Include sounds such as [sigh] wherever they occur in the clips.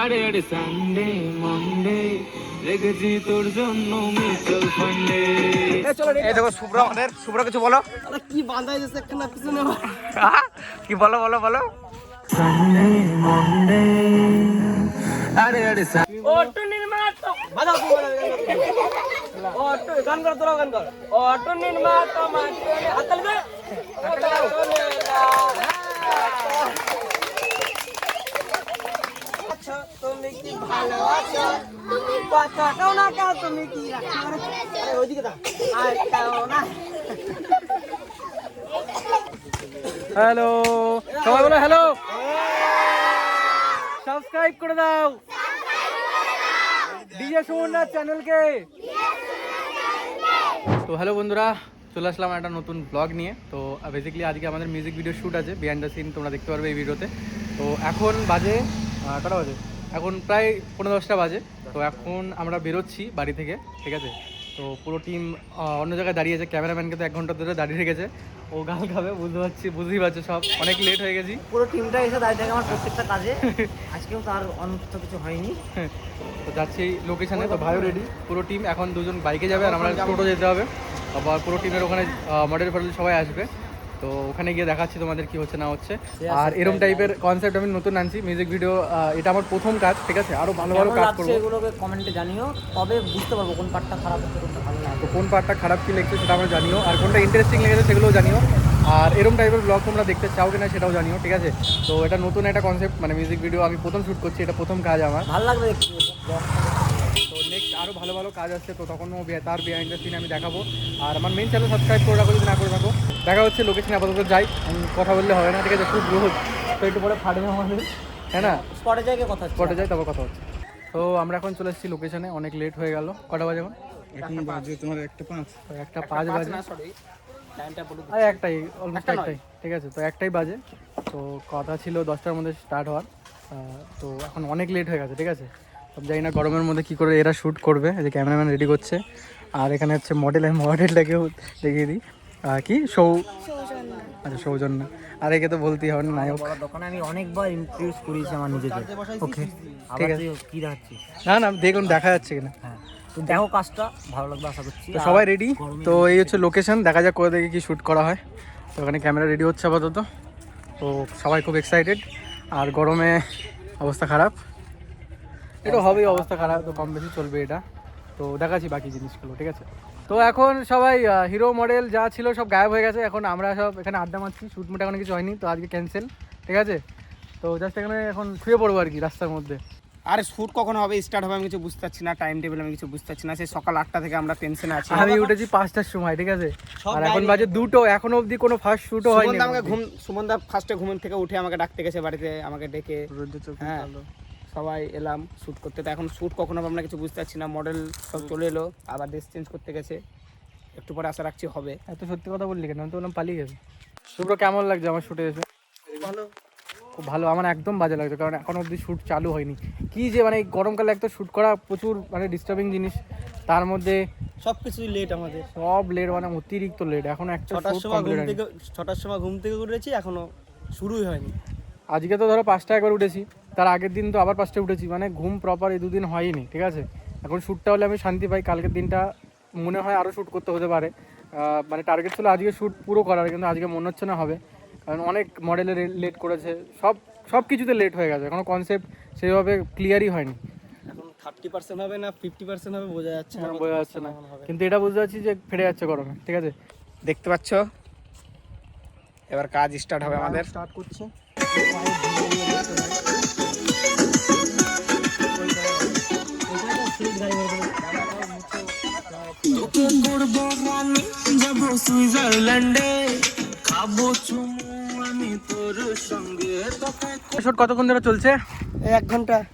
আরে আরে Sunday Monday রেখেছি তোর জন্য মিউচুয়াল ফান্ডে এই দেখো শুভ্র আমাদের শুভ্র কিছু বলো। কি বাঁধা যাচ্ছে একখানা পিছনে কি বলো বলো বলো। সানডে মন্ডে আরে আরে অটো নির্মাত। বাজাও তুমি বাজাও অটো গান কর তোরা গান কর। অটো নির্মাত মাঝে হাতল বে আচ্ছা হ্যালো। সবাই বলো হ্যালো। সাবস্ক্রাইব করে দাও। ডিজে সুমন্নার চ্যানেলকে। তো হ্যালো বন্ধুরা, চলে আসলাম একটা নতুন ব্লগ নিয়ে। তো বেসিক্যালি আজকে আমাদের মিউজিক ভিডিও শ্যুট আছে বিহাইন্ড দ্য সিন তোমরা দেখতে পারবে এই ভিডিওতে তো। এখন বাজে কটা বাজে? এখন প্রায় পনেরো দশটা বাজে। তো এখন আমরা বেরোচ্ছি বাড়ি থেকে ঠিক আছে? তো পুরো টিম অন্য জায়গায় দাঁড়িয়ে আছে। ক্যামেরাম্যানকে তো এক ঘণ্টা ধরে দাঁড়িয়ে রেখেছে। ও গাল খাবে বুঝতে পারছি বুঝতেই পারছ সব। অনেক লেট হয়ে গেছি। পুরো টিমটা এসে দাঁড়িয়ে থাকে আমার প্রত্যেকটা কাজে। আজকেও তার অনর্থ কিছু হয়নি। [laughs] তো যাচ্ছি লোকেশনে তো ভাইও রেডি পুরো টিম এখন দুজন বাইকে যাবে আর আমরা টোটো যেতে হবে। আবার পুরো টিমের ওখানে মডেল ফডেল সবাই আসবে। তো ওখানে গিয়ে দেখাচ্ছি তোমাদের কি হচ্ছে না হচ্ছে। আর এরম টাইপের কনসেপ্ট আমি নতুন আনছি মিউজিক ভিডিও এটা আমার প্রথম কাজ ঠিক আছে? আরও ভালো ভালো কাজ করব। এগুলোকে কমেন্টে জানিও তবে বুঝতে পারব কোন পার্টটা খারাপ হচ্ছে কোনটা ভালো লাগছে। তো কোন পার্টটা খারাপ কি লেগেছে সেটা আমরা জানিও আর কোনটা ইন্টারেস্টিং লেগেছে সেগুলোও জানিও। আর এরম টাইপের ব্লগ তোমরা দেখতে চাও কিনা সেটাও জানিও ঠিক আছে? তো এটা নতুন একটা কনসেপ্ট মানে মিউজিক ভিডিও আমি প্রথম শ্যুট করছি এটা প্রথম কাজ আমার। ভালো লাগবে দেখতে আরও ভালো ভালো কাজ আসছে তো তখন ও তার বিহাইন্ড দ্য সিন আমি দেখাবো। আর আমার মেন চ্যানেল সাবস্ক্রাইব করে রাখো যদি না করে থাকো দেখা হচ্ছে লোকেশনে আপাতত যাই আমি কথা বললে হবে না ঠিক আছে? খুব রোদ তো একটু পরে ফাটবে আমাদের হ্যাঁ না? স্পটে জায়গায় কথা স্পটে যাই তারপর কথা হচ্ছে। তো আমরা এখন চলে এসেছি লোকেশনে অনেক লেট হয়ে গেল। কটা বাজে এখন? এখন বাজে তোমার একটা পাঁচ। একটা পাঁচ বাজে। বলে আর একটাই অলমোস্ট একটাই ঠিক আছে? তো একটাই বাজে। তো কথা ছিল দশটার মধ্যে স্টার্ট হওয়ার। তো এখন অনেক লেট হয়ে গেছে ঠিক আছে? জানি না গরমের মধ্যে কি করে এরা শ্যুট করবে এই যে ক্যামেরাম্যান রেডি করছে। আর এখানে হচ্ছে মডেল আমি মডেলটাকেও দেখিয়ে দিই। কি? সৌ আচ্ছা সৌজন্য। আর একে তো বলতেই হবে না নায়ক দোকানে আমি অনেকবার ইন্ট্রোডিউস করিয়েছি আমার নিজেকে। ওকে ঠিক আছে। কি দেখাচ্ছিস? না না দেখুন দেখা যাচ্ছে কিনা। হ্যাঁ তো দেখো কাজটা ভালো লাগবে আশা করছি। তো সবাই রেডি তো এই হচ্ছে লোকেশন দেখা যাক কোথা থেকে কি শ্যুট করা হয়। তো ওখানে ক্যামেরা রেডি হচ্ছে আপাতত। তো সবাই খুব এক্সাইটেড আর গরমে অবস্থা খারাপ। এটা হবেই অবস্থা খারাপ তো কম বেশি চলবে এটা। তো দেখাচ্ছি বাকি জিনিসগুলো ঠিক আছে? তো এখন সবাই হিরো মডেল যা ছিল সব গায়েব হয়ে গেছে। এখন আমরা সব এখানে আড্ডা মারছি শ্যুট মুট এখন কিছু হয়নি তো আজকে ক্যান্সেল ঠিক আছে? তো জাস্ট এখানে এখন শুয়ে পড়ব আর কি রাস্তার মধ্যে। আরে শুট কখন হবে? স্টার্ট হবে আমি কিছু বুঝতে পারছি না টাইম টেবিল আমি কিছু বুঝতে পারছি না। সেই সকাল আটটা থেকে আমরা টেনশনে আছি। আমি উঠেছি পাঁচটার সময় ঠিক আছে? আর এখন বাজে দুটো এখনও অবধি কোনো ফার্স্ট শ্যুটও হয়নি আমাকে ঘুম সুমনদা ফার্স্টে ঘুম থেকে উঠে আমাকে ডাকতে গেছে বাড়িতে আমাকে ডেকে। হ্যাঁ। সবাই এলাম শ্যুট করতে। তো এখন শ্যুট কখন হবে আমরা কিছু বুঝতে পারছি না। মডেল সব চলে এলো আবার ড্রেস চেঞ্জ করতে গেছে। একটু পরে আশা রাখছি হবে। এত সত্যি কথা বললি কেন? আমি তো বললাম পালিয়ে গেছে শুভ্র কেমন লাগছে আমার শ্যুটে এসে? ভালো। খুব ভালো আমার একদম বাজে লাগছে কারণ এখন অবধি শ্যুট চালু হয়নি। কি যে মানে এই গরমকালে একটা শ্যুট করা প্রচুর মানে ডিস্টার্বিং জিনিস। তার মধ্যে সব কিছুই লেট আমাদের। সব লেট মানে অতিরিক্ত লেট এখন একটা ছটার সময় ঘুম। থেকে ছটার সময় ঘুম থেকে উঠেছি এখনও শুরুই হয়নি। আজকে তো ধরো পাঁচটা একবার উঠেছি। তার আগের দিন তো আবার পাঁচটা উঠেছি। মানে ঘুম প্রপার এই দুদিন হয়নি ঠিক আছে? এখন শ্যুটটা হলে আমি শান্তি পাই কালকের দিনটা মনে হয় আরও শ্যুট করতে হতে পারে। মানে টার্গেট ছিল আজকে শ্যুট পুরো করার কিন্তু আজকে মনে হচ্ছে না হবে। কারণ অনেক মডেলে লেট করেছে সব সব কিছুতে লেট হয়ে গেছে। এখনও কনসেপ্ট সেইভাবে ক্লিয়ারই হয়নি। এখন থার্টি পার্সেন্ট হবে না ফিফটি পার্সেন্ট হবে বোঝা যাচ্ছে না বোঝা যাচ্ছে না। কিন্তু এটা বুঝতে পারছি যে ফেটে যাচ্ছে গরমে ঠিক আছে? দেখতে পাচ্ছ? এবার কাজ স্টার্ট হবে আমাদের। স্টার্ট করছে। শুট কতক্ষণ ধরে চলছে? এক ঘণ্টা।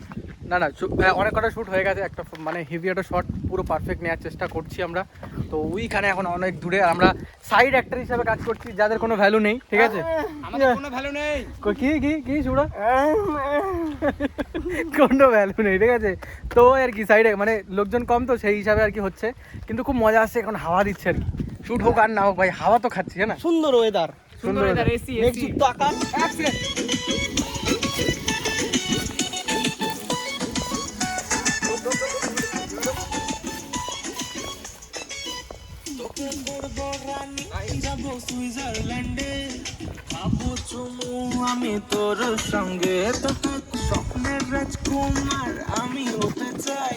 না না অনেক কটা শ্যুট হয়ে গেছে। একটা মানে হেভি একটা শট পুরো পারফেক্ট নেওয়ার চেষ্টা করছি আমরা। তো ওইখানে এখন অনেক দূরে আমরা সাইড অ্যাক্টর হিসাবে কাজ করছি যাদের কোনো ভ্যালু নেই ঠিক আছে? আমাদের কোনো ভ্যালু নেই। কই- কি কি কি শুড়া কোনো ভ্যালু নেই ঠিক আছে? তো আর কি সাইডে মানে লোকজন কম তো সেই হিসাবে আর কি হচ্ছে। কিন্তু খুব মজা আসছে এখন হাওয়া দিচ্ছে আর কি। শুট হোক আর না হোক ভাই হাওয়া তো খাচ্ছি হ্যাঁ না? সুন্দর ওয়েদার সুন্দর ওয়েদার এসি এসি আকাশ সুইজারল্যান্ডে চুমু আমি তোর সঙ্গে তো স্বপ্নের রাজকুমার, আমি হতে চাই।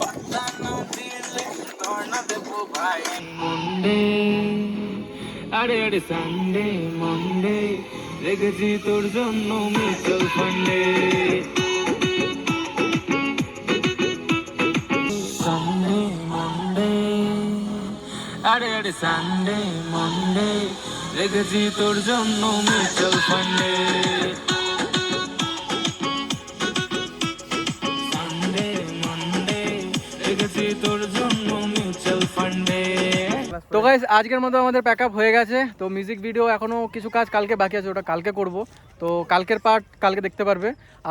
পাত্তা না দিলে ধর্ণা দেবো ভাই। মন্ডে আরে আরে সানডে মন্ডে রেখেছি তোর জন্য মিউচুয়াল ফান্ডে সানডে মন্ডে সানডে মন্ডে রেখেছি তোর জন্য মিউচুয়াল ফান্ডে তো গাইস আজকের মতো আমাদের প্যাক আপ হয়ে গেছে। তো মিউজিক ভিডিও এখনও কিছু কাজ কালকে বাকি আছে ওটা কালকে করব। তো কালকের পার্ট কালকে দেখতে পারবে।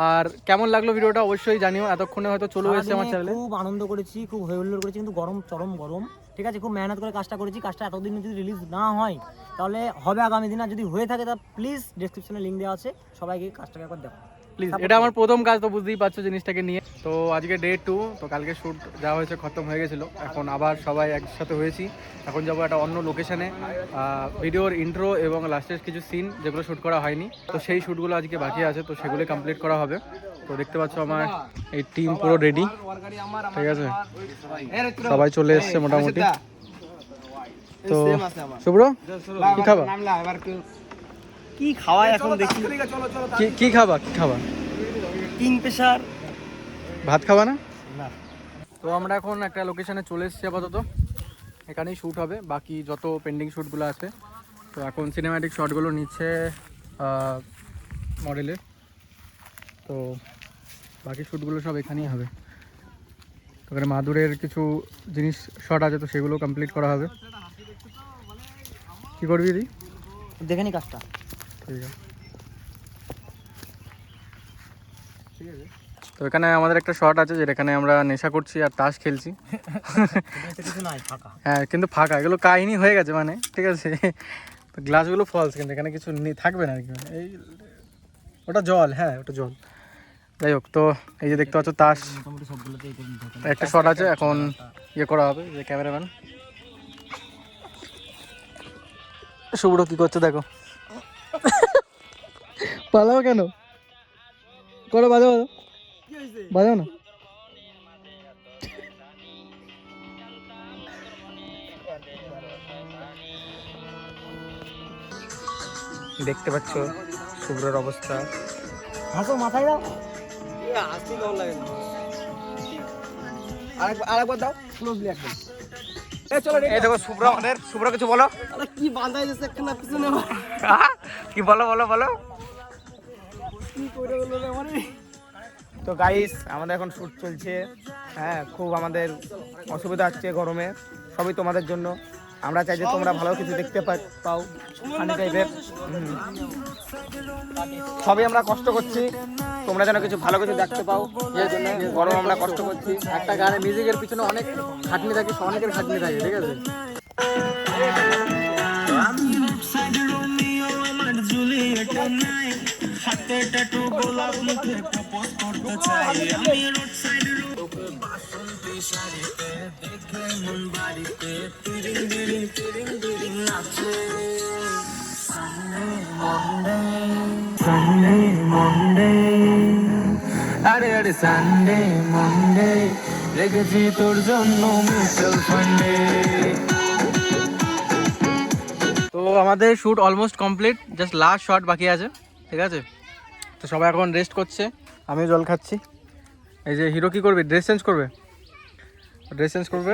আর কেমন লাগল ভিডিওটা অবশ্যই জানিও। এতক্ষণে হয়তো চলে এসেছে আমার চ্যানেলে খুব আনন্দ করেছি খুব হই হুল্লোড় করেছি কিন্তু গরম চরম গরম। ঠিক আছে খুব মেহনত করে কাজটা করেছি। কাজটা এতদিন যদি রিলিজ না হয় তাহলে হবে আগামী দিন। আর যদি হয়ে থাকে তা প্লিজ ডেসক্রিপশনে লিঙ্ক দেওয়া আছে। সবাইকে কাজটাকে একবার দেখো। প্লিজ এটা আমার প্রথম কাজ তো বুঝতেই পারছ জিনিসটাকে নিয়ে। তো আজকে ডে টু তো কালকে শ্যুট যা হয়েছে খতম হয়ে গেছিল। এখন আবার সবাই একসাথে হয়েছি। এখন যাব একটা অন্য লোকেশনে ভিডিওর ইন্ট্রো এবং লাস্টের কিছু সিন যেগুলো শ্যুট করা হয়নি। তো সেই শ্যুটগুলো আজকে বাকি আছে তো সেগুলো কমপ্লিট করা হবে। তো দেখতে পাচ্ছ আমার এই টিম পুরো রেডি ঠিক আছে? সবাই চলে এসছে মোটামুটি। তো শুভ্র কি খাবা? কি খাওয়াই এখন দেখি। কি- কি খাবা কি খাবা? কিং প্রেশার ভাত খাবা না? তো আমরা এখন একটা লোকেশনে চলে এসেছি আপাতত। এখানেই শ্যুট হবে। বাকি যত পেন্ডিং শ্যুটগুলো আছে তো এখন সিনেম্যাটিক শটগুলো নিচ্ছে মডেলের তো বাকি শ্যুটগুলো সব এখানেই হবে। তো এখানে মাদুরের কিছু জিনিস শট আছে তো সেগুলো কমপ্লিট করা হবে। কী করবি দি দেখে নি কাজটা। তো এখানে আমাদের একটা শট আছে যেখানে আমরা নেশা করছি আর তাস খেলছি। হ্যাঁ কিন্তু ফাঁকা। এগুলো কাহিনী হয়ে গেছে মানে ঠিক আছে? তো গ্লাসগুলো ফলস কিন্তু এখানে কিছু থাকবে না আর কি। এই ওটা জল হ্যাঁ ওটা জল। যাই হোক তো এই যে দেখতে পাচ্ছ তাস। একটা শট আছে এখন ইয়ে করা হবে যে ক্যামেরাম্যান শুভ্র কী করছে দেখো। [laughs] পালাও কেন? করো বাজাও বাজাও। না। দেখতে পাচ্ছ শুভ্রর অবস্থা। হাসো মাথায় দাও। আসতে কেমন লাগে? আরেকবার আরেকবার দাও। ক্লোজলি একদম। এই দেখো শুভ্র আমাদের শুভ্র কিছু বলো? আরে কি বাঁধাই যাচ্ছে একখানা পিছনে কি বলো বলো বলো? তো গাইস আমাদের এখন শ্যুট চলছে। হ্যাঁ খুব আমাদের অসুবিধা হচ্ছে গরমে। সবই তোমাদের জন্য। আমরা চাই যে তোমরা ভালো কিছু দেখতে পা- পাও। ফানি টাইপের সবই আমরা কষ্ট করছি। তোমরা যেন কিছু ভালো কিছু দেখতে পাও, এই জন্য গরম আমরা কষ্ট করছি। একটা গানে মিউজিকের পিছনে অনেক খাটনি থাকে অনেকের খাটনি থাকে, ঠিক আছে? দেখে মন বাড়িতে তিরিং তিরিং আরে আরে সানডে রেখেছি তোর জন্য তো আমাদের shoot almost complete just last shot বাকি আছে, ঠিক আছে? তো সবাই এখন রেস্ট করছে, আমিও জল খাচ্ছি। এই যে হিরো কী করবে? ড্রেস চেঞ্জ করবে? ড্রেস চেঞ্জ করবে?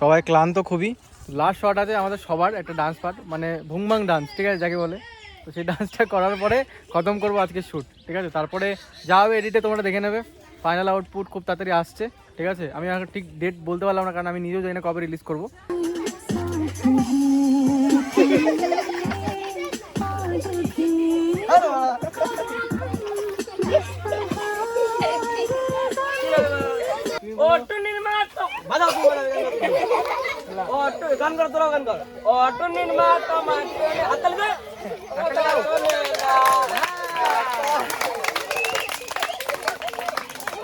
সবাই ক্লান্ত খুবই। লাস্ট শট আছে আমাদের সবার একটা ডান্স পার্ট মানে ভুংবাং ডান্স ঠিক আছে যাকে বলে তো সেই ডান্সটা করার পরে খতম করব আজকে শ্যুট ঠিক আছে তারপরে যা হবে এডিটে তোমরা দেখে নেবে ফাইনাল আউটপুট খুব তাড়াতাড়ি আসছে ঠিক আছে আমি ঠিক ডেট বলতে পারলাম না কারণ আমি নিজেও জানি না কবে রিলিজ করব নির্মাত বাজাও তুমি বাজাও অটো গান কর তোরা গান কর অটো নির্মাত মাটি হাত তালবে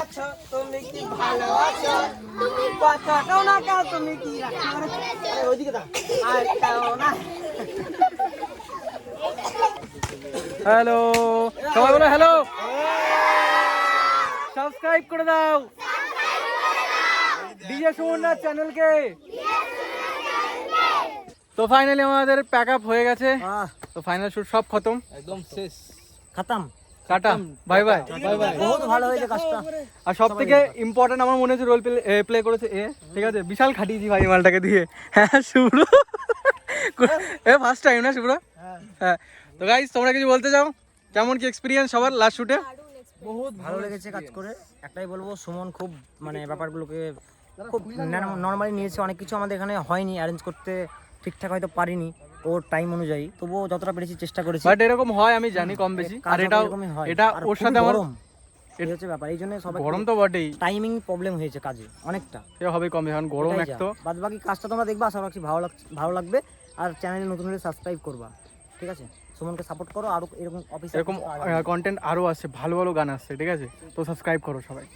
আচ্ছা তুমি কি ভালো আছো কথা কাও না কাও তুমি কি রাখো ওইদিকে দাও আর কাও না হ্যালো সবাই বলো হ্যালো সাবস্ক্রাইব করে দাও ডিজে সুমনার চ্যানেলকে তো ফাইনালি আমাদের প্যাক আপ হয়ে গেছে। তো ফাইনাল শুট সব খতম। একদম শেষ। খতম। টাটা। বাই বাই বহুত ভালো হয়েছে কাজটা। আর সব থেকে ইম্পর্টেন্ট আমার মনে হচ্ছে রোল প্লে করেছে এ। ঠিক আছে? বিশাল খাটিয়েছি ভাই মালটাকে দিয়ে। হ্যাঁ শুভ্র। এ ফার্স্ট টাইম না শুভ্র? হ্যাঁ। তো গাইস তোমরা কিছু বলতে চাও? কেমন কি এক্সপিরিয়েন্স সবার লাস্ট শুটে বহুত ভালো লেগেছে কাজ করে। একটাই বলব সুমন খুব মানে ব্যাপারগুলোকে খুব নর্মালি নিয়েছে। অনেক কিছু আমাদের এখানে হয়নি। অ্যারেঞ্জ করতে ঠিকঠাক হয়তো পারিনি ওর টাইম অনুযায়ী। তবুও যতটা পেরেছি চেষ্টা করেছি। বাট এরকম হয় আমি জানি কম বেশি। আর হয়। এটা ওর সাথে আমার এই হচ্ছে ব্যাপার। এই জন্য সবাই গরম তো বটেই। টাইমিং প্রবলেম হয়েছে কাজে অনেকটা। সে হবে কম এখন গরম এক তো। বাদ বাকি কাজটা তোমরা দেখবা আশা রাখছি ভালো লাগছে ভালো লাগবে। আর চ্যানেলে নতুন হলে সাবস্ক্রাইব করবা। ঠিক আছে? সুমনকে সাপোর্ট করো আরও এরকম অফিস এরকম কন্টেন্ট আরও আছে ভালো ভালো গান আসছে ঠিক আছে? তো সাবস্ক্রাইব করো সবাই।